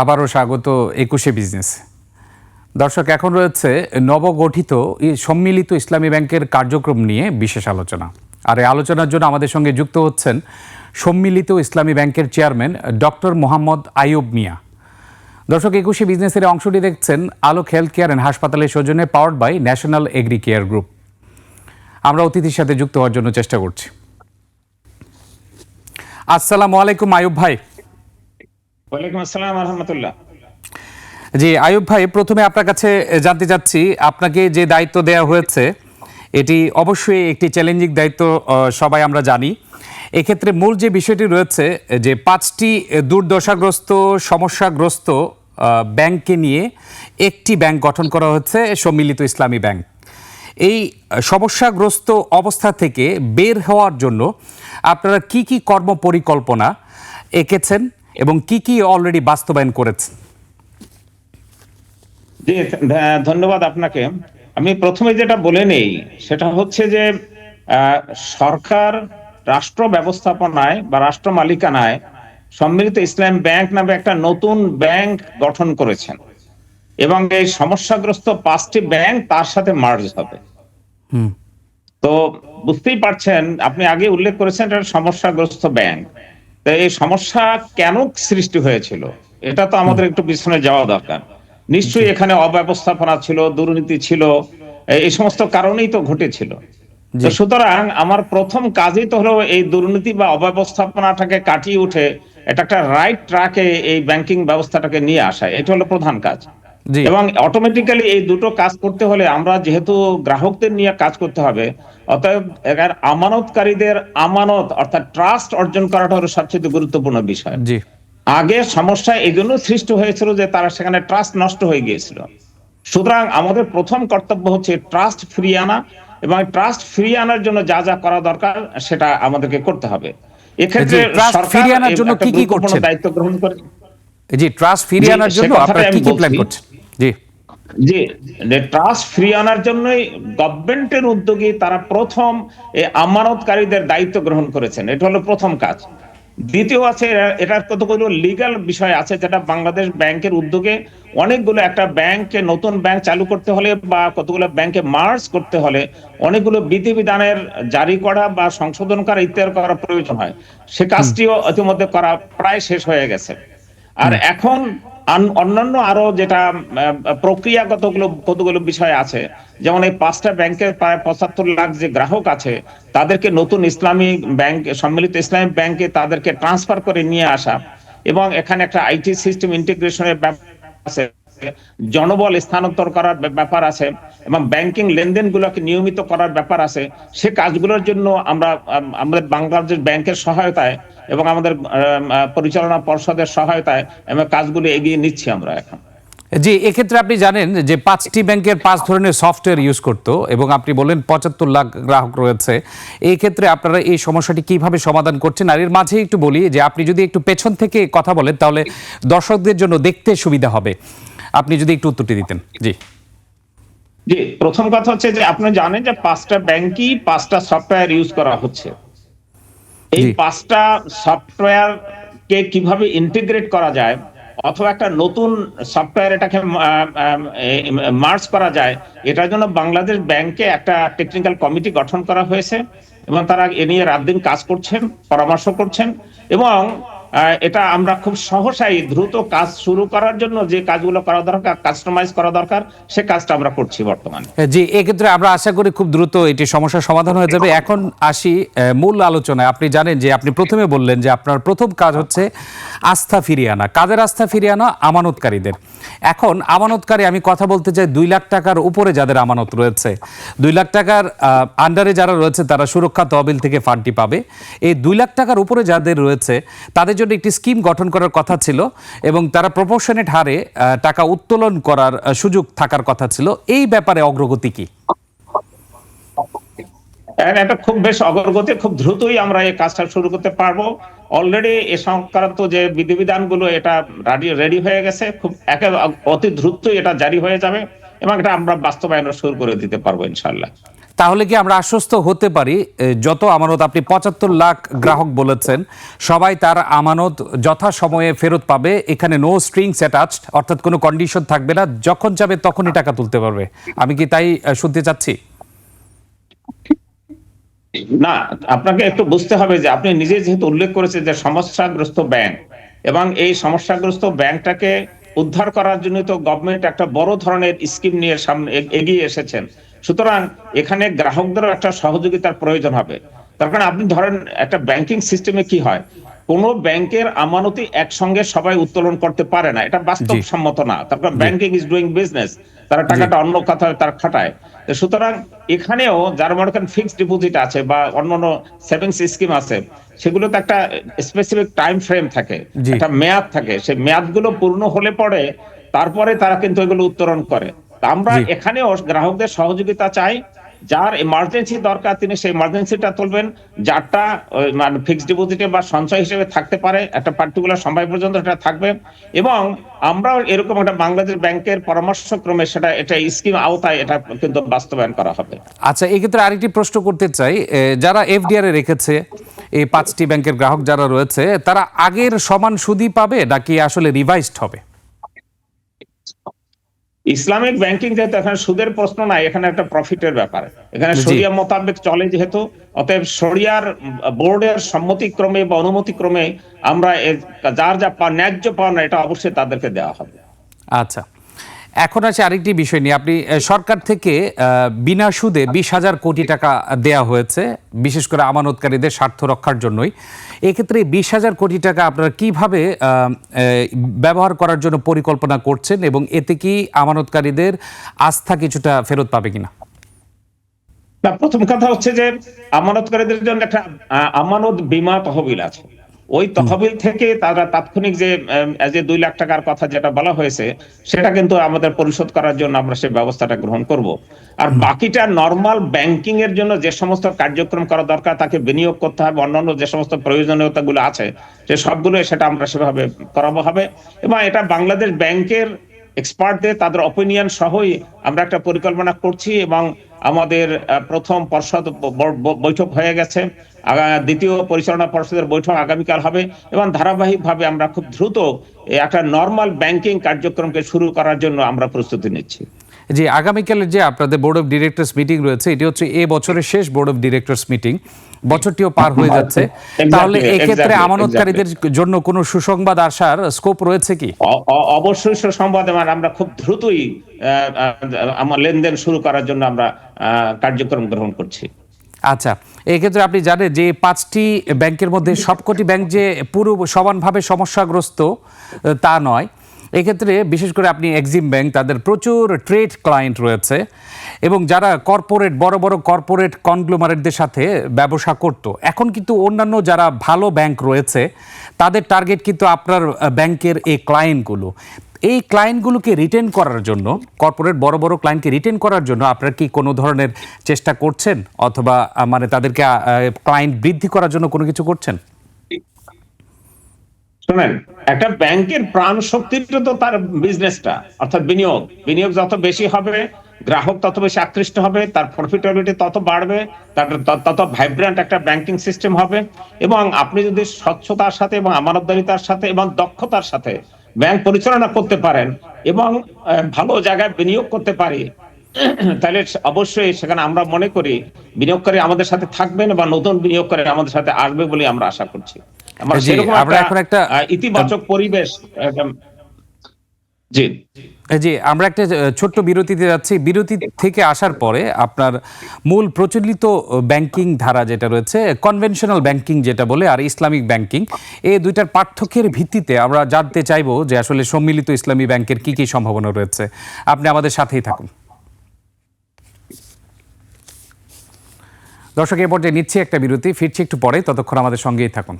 আবারও স্বাগত একুশে বিজনেস। দর্শক, এখন রয়েছে নবগঠিত সম্মিলিত ইসলামী ব্যাংকের কার্যক্রম নিয়ে বিশেষ আলোচনা। আর এই আলোচনার জন্য আমাদের সঙ্গে যুক্ত হচ্ছেন সম্মিলিত ইসলামী ব্যাংকের চেয়ারম্যান ডক্টর মোহাম্মদ আইয়ুব মিয়া। দর্শক, একুশে বিজনেসের অংশটি দেখছেন আলোক হেলথ কেয়ার অ্যান্ড হাসপাতালের সৌজন্যে powered by national agri care group. আমরা অতিথির সাথে যুক্ত হওয়ার জন্য চেষ্টা করছি। আসসালামু আলাইকুম আয়ুব ভাই। ওয়ালাইকুম আসসালাম রহমতুল্লাহ জি, আয়ুব ভাই, প্রথমে আপনার কাছে জানতে চাচ্ছি, আপনাকে যে দায়িত্ব দেওয়া হয়েছে, এটি অবশ্যই একটি চ্যালেঞ্জিং দায়িত্ব সবাই আমরা জানি। এক্ষেত্রে মূল যে বিষয়টি রয়েছে, যে পাঁচটি দুর্দশাগ্রস্ত, সমস্যাগ্রস্ত ব্যাংককে নিয়ে একটি ব্যাংক গঠন করা হচ্ছে সম্মিলিত ইসলামী ব্যাংক। এই সমস্যাগ্রস্ত অবস্থা থেকে বের হওয়ার জন্য আপনারা কি কি কর্ম পরিকল্পনা এঁকেছেন? এবং কি কি অলরেডি বাস্তবায়ন করেছেন জি ধন্যবাদ আপনাকে। আমি প্রথমে যেটা বলে নেই সেটা হচ্ছে যে সরকার রাষ্ট্র ব্যবস্থাপনায় বা রাষ্ট্র মালিকানায় সম্মিলিত ইসলাম ব্যাংক নামে একটা নতুন ব্যাংক গঠন করেছেন। এবং এই সমস্যাগ্রস্ত পাঁচটি ব্যাংক তার সাথে মার্জ হবে। তো বুঝতেই পারছেন আপনি আগে উল্লেখ করেছেন এটা সমস্যাগ্রস্ত ব্যাংক। এই সমস্যা কেন সৃষ্টি হয়েছিল? এটা তো আমাদের একটু পিছনে যাওয়া দরকার। নিশ্চয়ই এখানে অব্যবস্থাপনা ছিল দুর্নীতি ছিল এই- সমস্ত কারণেই তো ঘটেছিল। তো সুতরাং আমার প্রথম কাজই তো হলো এই দুর্নীতি বা অব্যবস্থাপনাটাকে কাটিয়ে উঠে এটা একটা রাইট ট্র্যাকে এই ব্যাংকিং ব্যবস্থাটাকে নিয়ে আসা এটা হলো প্রধান কাজ। এবং অটোমেটিক্যালি এই দুটো কাজ করতে হলে আমরা যেহেতু গ্রাহকদের নিয়ে কাজ করতে হবে অতএব আমানতকারীদের আমানত অর্থাৎ ট্রাস্ট অর্জন করাটা হলো সবচেয়ে গুরুত্বপূর্ণ বিষয়। জি। আগে সমস্যা এই জন্য সৃষ্টি হয়েছিল যে তারা সেখানে ট্রাস্ট নষ্ট হয়ে গিয়েছিল। সুতরাং আমাদের প্রথম কর্তব্য হচ্ছে ট্রাস্ট ফিরিয়ে আনা এবং ট্রাস্ট ফিরিয়ে আনার জন্য যা যা করা দরকার সেটা আমাদেরকে করতে হবে। এক্ষেত্রে ফিরিয়ে আনার জন্য কি কি করছেন? দায়িত্ব গ্রহণ করে জি ট্রাস্ট ফিরিয়ে আনার জন্য আপনারা কি কি প্ল্যান করছেন? জি। জি ট্রাস্ট ফ্রি আনার জন্যই গভর্নমেন্টের উদ্যোগে তারা প্রথম আমানতকারীদের দায়িত্ব গ্রহণ করেছেন। এটা হলো প্রথম কাজ। দ্বিতীয় আছে এটার কতগুলো লিগ্যাল বিষয় আছে যেটা বাংলাদেশ ব্যাংকের উদ্যোগে অনেকগুলো একটা ব্যাংকে নতুন ব্যাংক চালু করতে হলে বা কতগুলো ব্যাংকে মার্জ করতে হলে অনেকগুলো বিধিবিধানের জারি করা বা সংশোধন করা ইত্যাদি করা প্রয়োজন হয়। সে কাজটিও ইতিমধ্যে করা প্রায় শেষ হয়ে গেছে। আর এখন অন্যান্য আরও যেটা প্রক্রিয়াগত কতগুলো বিষয় আছে, যেমন এই পাঁচটা ব্যাংকের প্রায় পঁচাত্তর লাখ যে গ্রাহক আছে, তাদেরকে নতুন ইসলামী ব্যাংক, সম্মিলিত ইসলামী ব্যাংকে তাদেরকে ট্রান্সফার করে নিয়ে আসা এবং এখানে একটা আইটি সিস্টেম ইন্টিগ্রেশনের ব্যাপার আছে। জনবল স্থানান্তর করার ব্যাপার আছে এবং ব্যাংকিং লেনদেন গুলোকে নিয়মিত করার ব্যাপার আছে, সে কাজগুলোর জন্য আমরা আমাদের বাংলাদেশ ব্যাংকের সহায়তায় এবং আমাদের পরিচালনা পর্ষদের সহায়তায় এবং কাজগুলো এগিয়ে নিচ্ছি আমরা এখন। জি, এক্ষেত্রে আপনি জানেন যে পাঁচটি ব্যাংকের পাঁচ ধরনের সফটওয়্যার ইউজ করতো এবং আপনি বলেন পঁচাত্তর লাখ গ্রাহক রয়েছে। এই ক্ষেত্রে আপনারা এই সমস্যাটি কীভাবে সমাধান করছেন? আর এর মাঝে একটু বলি যে আপনি যদি একটু পেছন থেকে কথা বলেন তাহলে দর্শকদের জন্য দেখতে সুবিধা হবে। আপনি যদি একটু উত্তরটি দিতেন। জি। জি প্রথম কথা হচ্ছে যে আপনি জানেন যে পাঁচটা ব্যাংকই পাঁচটা সফটওয়্যার ইউজ করা হচ্ছে। এই পাঁচটা সফটওয়্যার কে কীভাবে ইন্টিগ্রেট করা যায় অথবা একটা নতুন সফটওয়্যার এটাকে মার্চ করা যায় এটার জন্য বাংলাদেশ ব্যাংকে একটা টেকনিক্যাল কমিটি গঠন করা হয়েছে এবং তারা এ নিয়ে রাত দিন কাজ করছেন পরামর্শ করছেন এবং এটা আমরা খুব সহসাই দ্রুত কাজ শুরু করার জন্য যে কাজগুলো করা দরকার কাস্টমাইজ করা দরকার, সে কাজটা আমরা করছি বর্তমানে। জি, এক্ষেত্রে আমরা আশা করি খুব দ্রুত এটি সমস্যার সমাধান হয়ে যাবে। এখন আসি মূল আলোচনায়। আপনি জানেন যে আপনি প্রথমে বললেন যে আপনার প্রথম কাজ হচ্ছে আস্থা ফিরিয়ে আনা। কাদের আস্থা ফিরিয়ে আনা আমানতকারীদের। এখন আমানতকারী, আমি কথা বলতে চাই, দুই লাখ টাকার উপরে যাদের আমানত রয়েছে। দুই লাখ টাকার আন্ডারে যারা রয়েছে, তারা সুরক্ষা তহবিল থেকে ফান্ডটি পাবে। এই দুই লাখ টাকার উপরে যাদের রয়েছে, তাদের জন্য একটি স্কিম গঠন করার কথা ছিল এবং তারা প্রপোর্শনেট হারে টাকা উত্তোলন করার সুযোগ থাকার কথা ছিল। এই ব্যাপারে অগ্রগতি কি? এটা খুব বেশ অগ্রগতি খুব দ্রুতই আমরা এই কাজটা শুরু করতে পারব। অলরেডি এ সংক্রান্ত যে বিধিবিধানগুলো এটা রেডি রেডি হয়ে গেছে। খুব একে অতি দ্রুতই এটা জারি হয়ে যাবে এবং এটা আমরা বাস্তবায়ন শুরু করে দিতে পারব ইনশাল্লাহ তাহলে কি আমরা আশ্বস্ত হতে পারি? যত আমানত আপনি পঁচাত্তর লাখ গ্রাহক বলেছেন সবাই তার আমানত যথা সময়ে ফেরত পাবে। এখানে নো স্ট্রিংস অ্যাটাচড অর্থাৎ কোনো কন্ডিশন থাকবে না। যখন যাবে তখনই টাকা তুলতে পারবে। আমি কি তাই আহ, শুনতে চাচ্ছি? না, আপনাকে একটু বুঝতে হবে যে আপনি নিজে যেহেতু উল্লেখ করেছেন যে সমস্যাগ্রস্ত ব্যাংক এবং এই সমস্যাগ্রস্ত ব্যাংকটাকে উদ্ধার করার জন্য তো গভর্নমেন্ট একটা বড় ধরনের স্কিম নিয়ে সামনে এগিয়ে এসেছেন। সুতরাং এখানে গ্রাহকদেরও একটা সহযোগিতার প্রয়োজন হবে। তার কারণ আপনি ধরেন একটা ব্যাংকিং সিস্টেমে কি হয়? কোন ব্যাংকের আমানতি একসঙ্গে সবাই উত্তোলন করতে পারে না। এটা বাস্তবসম্মত না। তারপর ব্যাংকিং ইজ ডুইং বিজনেস তারা টাকাটা অন্য কথায় তার খাটায়। তো সুতরাং এখানেও যার মনে করেন ফিক্সড ডিপোজিট আছে বা অন্যান্য সেভিংস স্কিম আছে সেগুলোতে একটা স্পেসিফিক টাইম ফ্রেম থাকে। একটা মেয়াদ থাকে। সেই মেয়াদগুলো পূর্ণ হলে পরে তারপরে তারা কিন্তু এগুলো উত্তোলন করে। তা আমরা এখানেও গ্রাহকদের সহযোগিতা চাই। যার এমার্জেন্সি দরকার, তিনি সেই এমার্জেন্সিটা তুলবেন। যারটা মানে ফিক্সড ডিপোজিটে বা সঞ্চয় হিসেবে থাকতে পারে, একটা পার্টিকুলার সময় পর্যন্ত এটা থাকবে। এবং আমরাও এরকম একটা বাংলাদেশ ব্যাংকের পরামর্শক্রমে সেটা, এটা স্কিম আওতায় এটা কিন্তু বাস্তবায়ন করা হবে। আচ্ছা এক্ষেত্রে আরেকটি প্রশ্ন করতে চাই। যারা এফডিআর এ রেখেছে, এই পাঁচটি ব্যাংকের গ্রাহক যারা রয়েছে, তারা আগের সমান সুদই পাবে নাকি আসলে রিভাইজড হবে? ইসলামিক ব্যাংকিং যেহেতু এখানে সুদের প্রশ্ন নাই এখানে একটা প্রফিটের ব্যাপার। এখানে সরিয়া শরিয়া মোতাবেক চলে যেহেতু অতএব শরিয়ার বোর্ডের সম্মতিক্রমে বা অনুমতিক্রমে আমরা যার যা ন্যায্য পাওনা এটা অবশ্যই তাদেরকে দেওয়া হবে। আচ্ছা। এখন আছে আরেকটি বিষয় নিয়ে। আপনি সরকার থেকে বিনা সুদে বিশ হাজার কোটি টাকা দেয়া হয়েছে, বিশেষ করে আমানতকারীদের স্বার্থ রক্ষার জন্যই। এক্ষেত্রে বিশ হাজার কোটি টাকা আপনারা কীভাবে ব্যবহার করার জন্য পরিকল্পনা করছেন এবং এতে কি আমানতকারীদের আস্থা কিছুটা ফেরত পাবে কিনা? প্রথম কথা হচ্ছে যে, আমানতকারীদের জন্য একটা আমানত বীমা তহবিল আছে। ওই তহবিল থেকে তারা তাৎক্ষণিক যে যে দুই লাখ টাকার কথা যেটা বলা হয়েছে সেটা কিন্তু আমাদের পরিশোধ করার জন্য আমরা সেই ব্যবস্থাটা গ্রহণ করব। আর বাকিটা নর্মাল ব্যাংকিং এর জন্য যে সমস্ত কার্যক্রম করা দরকার তাকে বিনিয়োগ করতে হবে অন্যান্য যে সমস্ত প্রয়োজনীয়তা গুলো আছে সে সবগুলো সেটা আমরা সেভাবে করাবো হবে। এবং এটা বাংলাদেশ ব্যাংকের এক্সপার্টদের তাদের অপিনিয়ন সহই আমরা একটা পরিকল্পনা করছি এবং আমাদের প্রথম পর্ষদ বৈঠক হয়ে গেছে। দ্বিতীয় পরিচালনা পর্ষদের বৈঠক আগামীকাল হবে এবং ধারাবাহিকভাবে আমরা খুব দ্রুত একটা নর্মাল ব্যাংকিং কার্যক্রমকে শুরু করার জন্য আমরা প্রস্তুতি নিচ্ছি। জি আগামীকালের যে আপনাদের বোর্ড অফ ডিরেক্টরস মিটিং রয়েছে এটি হচ্ছে এ বছরের শেষ বোর্ড অফ ডিরেক্টরস মিটিং বছরটিও পার হয়ে যাচ্ছে। তাহলে এক্ষেত্রে আমানতকারীদের জন্য কোনো সুসংবাদ আসার স্কোপ রয়েছে কি? অবশ্যই সুসংবাদ এবং আমরা খুব দ্রুতই আমার লেনদেন শুরু করার জন্য আমরা কার্যক্রম গ্রহণ করছি। আচ্ছা এক্ষেত্রে আপনি জানেন যে পাঁচটি ব্যাংকের মধ্যে সবকটি ব্যাংক যে পুরো সমানভাবে সমস্যাগ্রস্ত তা নয়। এক্ষেত্রে বিশেষ করে আপনি এক্সিম ব্যাংক তাদের প্রচুর ট্রেড ক্লায়েন্ট রয়েছে এবং যারা কর্পোরেট বড় বড় কর্পোরেট কনগ্লোমারেটদের সাথে ব্যবসা করত, এখন কিন্তু অন্যান্য যারা ভালো ব্যাংক রয়েছে, তাদের টার্গেট কিন্তু আপনার ব্যাংকের এই ক্লায়েন্টগুলো এই ক্লায়েন্টগুলোকে রিটেন করার জন্য কর্পোরেট বড় বড় ক্লায়েন্টকে রিটেন করার জন্য আপনারা কি কোনো ধরনের চেষ্টা করছেন? অথবা মানে তাদেরকে ক্লায়েন্ট বৃদ্ধি করার জন্য কোনো কিছু করছেন? শোনেন, একটা ব্যাংকের প্রাণ শক্তিটা তো তার বিজনেসটা অর্থাৎ বিনিয়োগ। বিনিয়োগ যত বেশি হবে, গ্রাহক তত বেশি আকৃষ্ট হবে, তার প্রফিটেবিলিটি তত বাড়বে, তার তত ভাইব্রেন্ট একটা ব্যাংকিং সিস্টেম হবে। এবং আপনি যদি স্বচ্ছতার সাথে এবং আমানতদারিতার সাথে এবং দক্ষতার সাথে ব্যাংক পরিচালনা করতে পারেন এবং ভালো জায়গায় বিনিয়োগ করতে পারি, তাহলে অবশ্যই সেখানে আমরা মনে করি বিনিয়োগকারী আমাদের সাথে থাকবেন বা নতুন বিনিয়োগকারী আমাদের সাথে আসবে বলে আমরা আশা করছি। আমরা জি, সেরকম আমরা এখন একটা- ইতিবাচক পরিবেশ একদম। জি। আমরা একটা ছোট্ট বিরতিতে যাচ্ছি। বিরতি থেকে আসার পরে আপনার মূল প্রচলিত ব্যাংকিং ধারা যেটা রয়েছে কনভেনশনাল ব্যাংকিং যেটা বলে আর ইসলামিক ব্যাংকিং এই দুইটার পার্থক্যের ভিত্তিতে আমরা জানতে চাইব যে আসলে সম্মিলিত ইসলামী ব্যাংকের কি কি সম্ভাবনা রয়েছে। আপনি আমাদের সাথেই থাকুন। দর্শক এ পর্যায়ে নিচ্ছি একটা বিরতি। ফিরছি একটু পরে ততক্ষণ আমাদের সঙ্গেই থাকুন।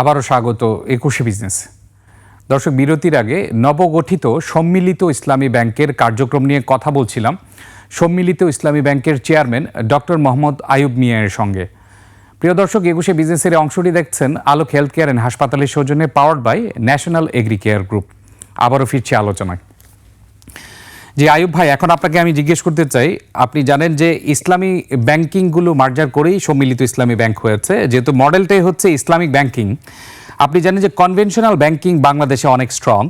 আবারও স্বাগত একুশে বিজনেস। দর্শক, বিরতির আগে নবগঠিত সম্মিলিত ইসলামী ব্যাংকের কার্যক্রম নিয়ে কথা বলছিলাম। সম্মিলিত ইসলামী ব্যাংকের চেয়ারম্যান ডক্টর মোহাম্মদ আয়ুব মিয়ার সঙ্গে। প্রিয় দর্শক, একুশে বিজনেসের অংশটি দেখছেন আলোক হেলথ কেয়ার অ্যান্ড হাসপাতালের সৌজন্যে powered by national agricare group. আবারও ফিরছে আলোচনায়। জি, আয়ুব ভাই, এখন আপনাকে আমি জিজ্ঞেস করতে চাই, আপনি জানেন যে ইসলামী ব্যাংকিংগুলো মার্জার করেই সম্মিলিত ইসলামী ব্যাংক হয়েছে, যেহেতু মডেলটাই হচ্ছে ইসলামিক ব্যাংকিং। আপনি জানেন যে কনভেনশনাল ব্যাংকিং বাংলাদেশে অনেক স্ট্রং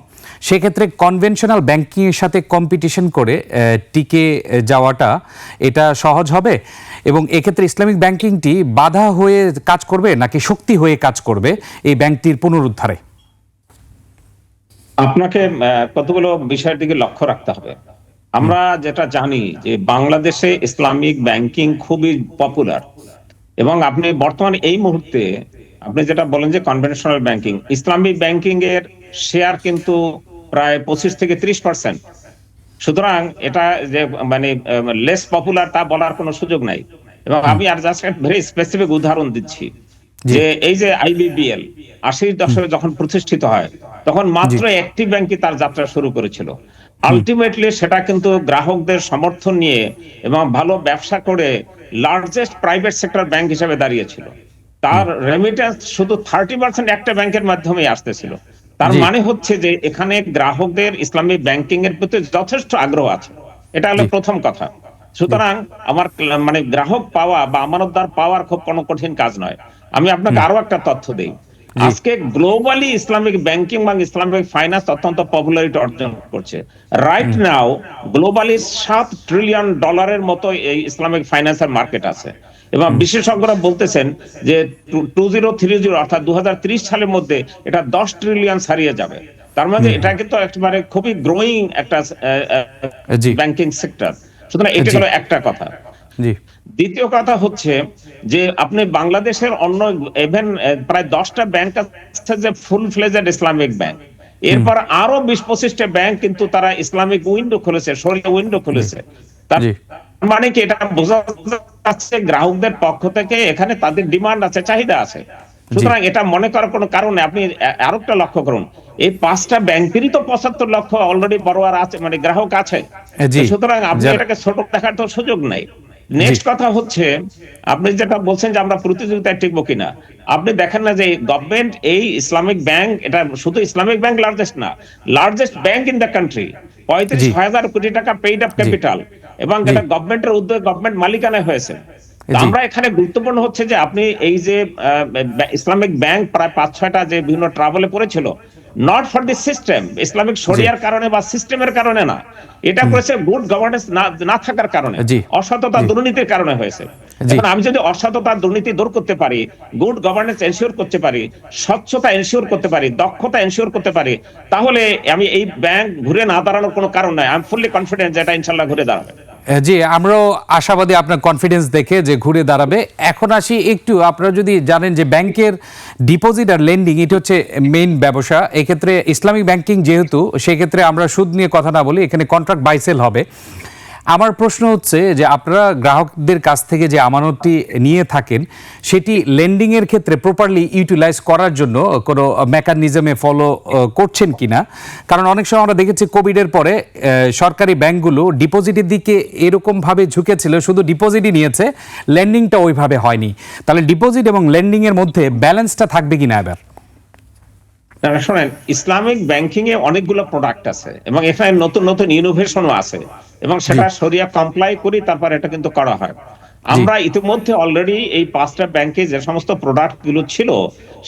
সেক্ষেত্রে কনভেনশনাল ব্যাংকিংয়ের সাথে কম্পিটিশন করে টিকে যাওয়াটা এটা সহজ হবে? এবং এক্ষেত্রে ইসলামিক ব্যাংকিংটি বাধা হয়ে কাজ করবে, নাকি শক্তি হয়ে কাজ করবে এই ব্যাংকটির পুনরুদ্ধারে? আপনাকে কতগুলো বিষয়ের দিকে লক্ষ্য রাখতে হবে? আমরা যেটা জানি যে বাংলাদেশে ইসলামিক ব্যাংকিং খুবই পপুলার এবং আপনি বর্তমানে এই মুহূর্তে আপনি যেটা বলেন যে কনভেনশনাল ব্যাংকিং ইসলামিক ব্যাংকিং এর শেয়ার কিন্তু প্রায় পঁচিশ থেকে ত্রিশ পার্সেন্ট সুতরাং এটা যে মানে লেস পপুলার তা বলার কোনো সুযোগ নাই। এবং আমি আর জাস্ট ভেরি স্পেসিফিক উদাহরণ দিচ্ছি। যে এই যে আইবিবিএল আশির দশকে যখন প্রতিষ্ঠিত হয় তখন মাত্র একটি ব্যাংকই তার যাত্রা শুরু করেছিল। আলটিমেটলি সেটা কিন্তু গ্রাহকদের সমর্থন নিয়ে এবং ভালো ব্যবসা করে লার্জেস্ট প্রাইভেট সেক্টর ব্যাংক হিসেবে দাঁড়িয়েছিল। তার রেমিটেন্স শুধু থার্টি পার্সেন্ট একটা ব্যাংকের মাধ্যমেই আসতেছিল। তার মানে হচ্ছে যে এখানে গ্রাহকদের ইসলামী ব্যাংকিং এর প্রতি যথেষ্ট আগ্রহ আছে। এটা হলো প্রথম কথা। সুতরাং আমার মানে গ্রাহক পাওয়া বা আমানতদার পাওয়ার খুব কোনো কঠিন কাজ নয়। আমি আপনাকে আরও একটা তথ্য দেই। আজকে গ্লোবালি ইসলামিক ব্যাংকিং বা ইসলামিক ফাইন্যান্স অত্যন্ত পপুলারিটি অর্জন করছে। রাইট নাও গ্লোবালি সাত ট্রিলিয়ন ডলারের মতো এই ইসলামিক ফাইন্যান্সের মার্কেট আছে। এবং বিশেষজ্ঞরা বলতেছেন যে টু জিরো থ্রি জিরো অর্থাৎ দু হাজার ত্রিশ সালের মধ্যে এটা দশ ট্রিলিয়ন ছাড়িয়ে যাবে। তার মধ্যে এটা কিন্তু একেবারে খুবই গ্রোয়িং একটা। ব্যাংকিং সেক্টর সুতরাং এটা। হলো একটা কথা। দ্বিতীয় কথা হচ্ছে যে আপনি বাংলাদেশের অন্য ইভেন প্রায় দশটা ব্যাংক আছে যে ফুল ফ্লেজেড ইসলামিক ব্যাংক এরপর আরও বিশ পঁচিশটা ব্যাংক কিন্তু তারা ইসলামিক উইন্ডো খুলেছে সরিয়া উইন্ডো খুলেছে। তার মানে কি এটা বোঝা যাচ্ছে গ্রাহকদের পক্ষ থেকে এখানে তাদের ডিমান্ড আছে চাহিদা আছে। সুতরাং এটা মনে করার কোনো কারণে আপনি আরও একটা লক্ষ্য করুন। এই পাঁচটা ব্যাংকেরই তো পঁচাত্তর লক্ষ অলরেডি বড়োয়ার আছে মানে গ্রাহক আছে। সুতরাং আপনি এটাকে ছোট দেখার তো সুযোগ নাই। নেক্সট কথা হচ্ছে আপনি যেটা বলছেন যে আমরা প্রতিযোগিতায় টিকবো কিনা আপনি দেখেন না যে গভর্নমেন্ট এই ইসলামিক ব্যাংক এটা শুধু ইসলামিক ব্যাংক লার্জেস্ট না largest bank in the country পঁয়ত্রিশ। হাজার কোটি টাকা পেইড আপ ক্যাপিটাল এবং। এটা গভর্নমেন্টের উদ্যোগে গভর্নমেন্ট মালিকানায় হয়েছে আমরা এখানে গুরুত্বপূর্ণ হচ্ছে যে আপনি এই যে ইসলামিক ব্যাংক প্রায় পাঁচ ছয়টা যে বিভিন্ন ট্রাভেলে পড়েছিল not for the system Islamic শরিয়ার কারণে বা সিস্টেমের কারণে না। এটা করেছে গুড গভর্নেন্স না থাকার কারণে। অসততা দুর্নীতির কারণে হয়েছে। এখন আমি যদি অসততা দুর্নীতি দূর করতে পারি গুড গভর্নেন্স এনশিওর করতে পারি স্বচ্ছতা এনশিওর করতে পারি দক্ষতা এনশিওর করতে পারি তাহলে আমি এই ব্যাংক ঘুরে না দাঁড়ানোর কোনো কারণ নাই। আই এম ফুললি কনফিডেন্ট যে এটা ইনশাল্লাহ ঘুরে দাঁড়াবে। জি, আমরাও আশাবাদী আপনার কনফিডেন্স দেখে যে ঘুরে দাঁড়াবে। এখন আসি একটু, আপনারা যদি জানেন যে ব্যাংকের ডিপোজিট আর লেন্ডিং এটা হচ্ছে মেইন ব্যবসা। এক্ষেত্রে ইসলামিক ব্যাংকিং যেহেতু, সেক্ষেত্রে আমরা সুদ নিয়ে কথা না বলি এখানে কন্ট্রাক্ট বাইসেল হবে। আমার প্রশ্ন হচ্ছে যে আপনারা গ্রাহকদের কাছ থেকে যে আমানতটি নিয়ে থাকেন, সেটি লেন্ডিং এর ক্ষেত্রে প্রপারলি ইউটিলাইজ করার জন্য কোনো মেকানিজমে ফলো করছেন কিনা? কারণ অনেক সময় আমরা দেখেছি কোভিডের পরে সরকারি ব্যাংকগুলো ডিপোজিটের দিকে এরকমভাবে ঝুঁকেছিল, শুধু ডিপোজিটই নিয়েছে লেন্ডিংটা ওইভাবে হয়নি। তাহলে ডিপোজিট এবং লেন্ডিং এর মধ্যে ব্যালেন্সটা থাকবে কিনা এবার? না, শোনেন ইসলামিক ব্যাংকিং এ অনেকগুলো প্রোডাক্ট আছে এবং এখানে নতুন নতুন ইনোভেশনও আছে এবং সেটা সরিয়া কমপ্লাই করি তারপর এটা কিন্তু করা হয়। আমরা ইতিমধ্যে অলরেডি এই পাঁচটা ব্যাংকে যে সমস্ত প্রোডাক্টগুলো ছিল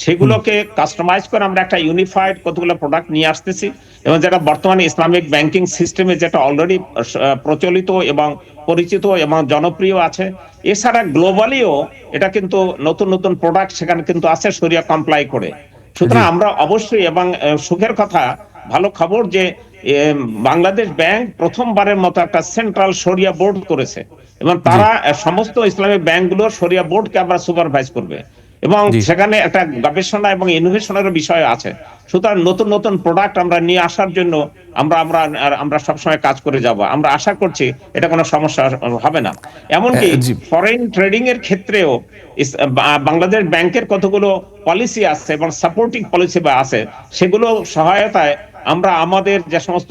সেগুলোকে কাস্টমাইজ করে আমরা একটা ইউনিফাইড কতগুলো প্রোডাক্ট নিয়ে আসতেছি এবং যেটা বর্তমানে ইসলামিক ব্যাংকিং সিস্টেমে যেটা অলরেডি প্রচলিত এবং পরিচিত এবং জনপ্রিয় আছে এছাড়া গ্লোবালিও এটা কিন্তু নতুন নতুন প্রোডাক্ট সেখানে কিন্তু আছে সরিয়া কমপ্লাই করে। সুতরাং আমরা অবশ্যই এবং সুখের কথা ভালো খবর যে বাংলাদেশ ব্যাংক প্রথমবারের মতো একটা সেন্ট্রাল সরিয়া বোর্ড করেছে এবং তারা সমস্ত ইসলামিক ব্যাংকগুলো সরিয়া বোর্ডকে আবার সুপারভাইজ করবে। এবং সেখানে একটা গবেষণা এবং ইনোভেশনের বিষয় আছে। সুতরাং নতুন নতুন প্রোডাক্ট আমরা নিয়ে আসার জন্য আমরা আমরা আমরা সবসময় কাজ করে যাব। আমরা আশা করছি এটা কোনো সমস্যা হবে না। এমনকি ফরেন ট্রেডিং এর ক্ষেত্রেও বাংলাদেশ ব্যাংকের কতগুলো পলিসি আছে এবং সাপোর্টিং পলিসি বা আছে সেগুলো সহায়তায় আমরা আমাদের যে সমস্ত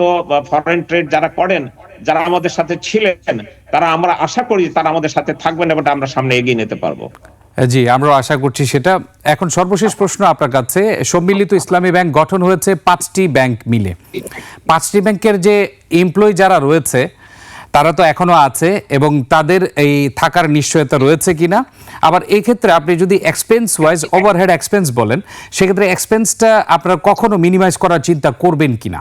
ফরেন ট্রেড যারা করেন যারা আমাদের সাথে ছিলেন তারা আমরা আশা করি তারা আমাদের সাথে থাকবেন এবং আমরা সামনে এগিয়ে নিতে পারব। জি আমরা আশা করছি সেটা। এখন সর্বশেষ প্রশ্ন আপনার কাছে। সম্মিলিত ইসলামী ব্যাংক গঠন হয়েছে পাঁচটি ব্যাংক মিলে। পাঁচটি ব্যাংকের যে এমপ্লয়ি যারা রয়েছে, তারা তো এখনও আছে এবং তাদের এই থাকার নিশ্চয়তা রয়েছে কিনা। আবার এই ক্ষেত্রে আপনি যদি এক্সপেন্স ওয়াইজ ওভারহেড এক্সপেন্স বলেন, সেক্ষেত্রে এক্সপেন্সটা আপনারা কখনো মিনিমাইজ করার চিন্তা করবেন কিনা?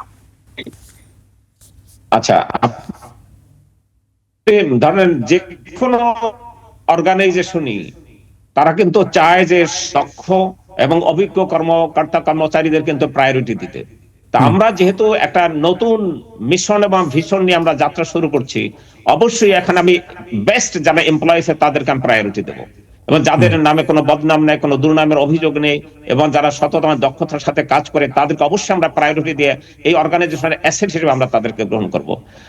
আচ্ছা আপনি ধরেন যে কোনো অর্গানাইজেশনই তারা কিন্তু চায় যে দক্ষ এবং অভিজ্ঞ কর্মকর্তা কর্মচারীদের কিন্তু প্রায়োরিটি দিতে। তা আমরা যেহেতু একটা নতুন মিশন এবং ভিশন নিয়ে আমরা যাত্রা শুরু করছি অবশ্যই এখন আমি বেস্ট যারা এমপ্লয়িজ তাদেরকে আমি প্রায়োরিটি দেবো। এবং যাদের নামে কোনো বদনাম নেই কোনো দুর্নামের অভিযোগ নেই এবং যারা সততম দক্ষতার সাথে কাজ করে তাদেরকে অবশ্যই আমরা প্রায়োরিটি দিয়ে এই অর্গানাইজেশনের অ্যাসেট হিসেবে আমরা তাদেরকে গ্রহণ করব।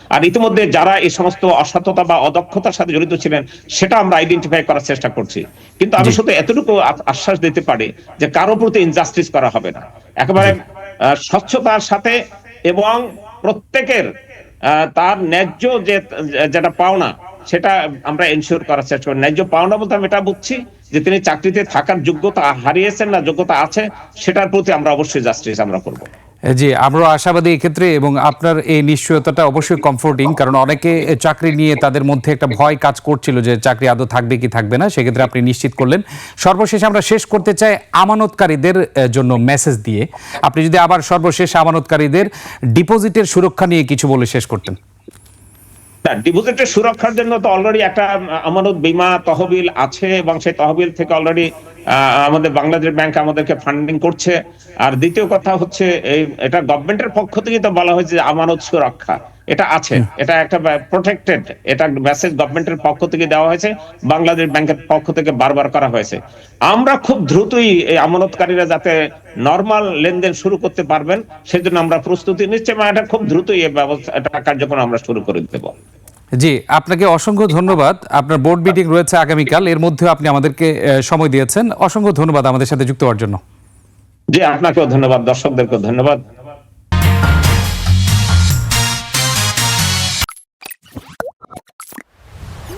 আর ইতিমধ্যে যারা এই সমস্ত অসততা বা অদক্ষতার সাথে জড়িত ছিলেন সেটা আমরা আইডেন্টিফাই করার চেষ্টা করছি। কিন্তু আমি শুধু এতটুকু আশ্বাস দিতে পারি যে কারও প্রতি ইনজাস্টিস করা হবে না। একেবারে স্বচ্ছতার সাথে এবং প্রত্যেকের আহ, তার ন্যায্য যে যেটা পাওনা সেটা আমরা এনশিওর করার চেষ্টা করি। ন্যায্য পাওনা বলতে আমি এটা বুঝছি যে তিনি চাকরিতে থাকার যোগ্যতা হারিয়েছেন না, যোগ্যতা আছে, সেটার প্রতি আমরা অবশ্যই জাস্টিস আমরা করব। জি আমরা আশাবাদী এক্ষেত্রে এবং আপনার এই নিশ্চয়তাটা অবশ্যই কমফোর্টিং কারণ অনেকে চাকরি নিয়ে তাদের মধ্যে একটা ভয় কাজ করছিল যে চাকরি আদৌ থাকবে কি থাকবে না, সেক্ষেত্রে আপনি নিশ্চিত করলেন। সর্বশেষ আমরা শেষ করতে চাই আমানতকারীদের জন্য মেসেজ দিয়ে। আপনি যদি আবার সর্বশেষ আমানতকারীদের ডিপোজিটের সুরক্ষা নিয়ে কিছু বলে শেষ করতেন। না ডিপোজিটের সুরক্ষার জন্য তো অলরেডি একটা আমানত বীমা তহবিল আছে এবং সেই তহবিল থেকে অলরেডি আমাদের বাংলাদেশ ব্যাংক আমাদেরকে ফান্ডিং করছে। আর দ্বিতীয় কথা হচ্ছে এই এটা গভর্নমেন্টের পক্ষ থেকে তো বলা হয়েছে আমানত সুরক্ষা। এটা আছে এটা একটা প্রোটেক্টেড এটা মেসেজ গভর্নমেন্টের পক্ষ থেকে দেওয়া হয়েছে বাংলাদেশ ব্যাংকের পক্ষ থেকে বারবার করা হয়েছে। আমরা খুব দ্রুতই এই আমানতকারীরা যাতে নর্মাল লেনদেন শুরু করতে পারবেন সেজন্য আমরা প্রস্তুতি নিচ্ছি এবং এটা খুব দ্রুতই এই ব্যবস্থা এটা কার্যক্রম আমরা শুরু করে দেবো। জি, আপনাকে অসংখ্য ধন্যবাদ। আপনার বোর্ড মিটিং রয়েছে আগামীকাল, এর মধ্যে আপনি আমাদেরকে সময় দিয়েছেন। অসংখ্য ধন্যবাদ আমাদের সাথে যুক্ত হওয়ার জন্য। জি, আপনাকেও ধন্যবাদ, দর্শকদেরকেও ধন্যবাদ।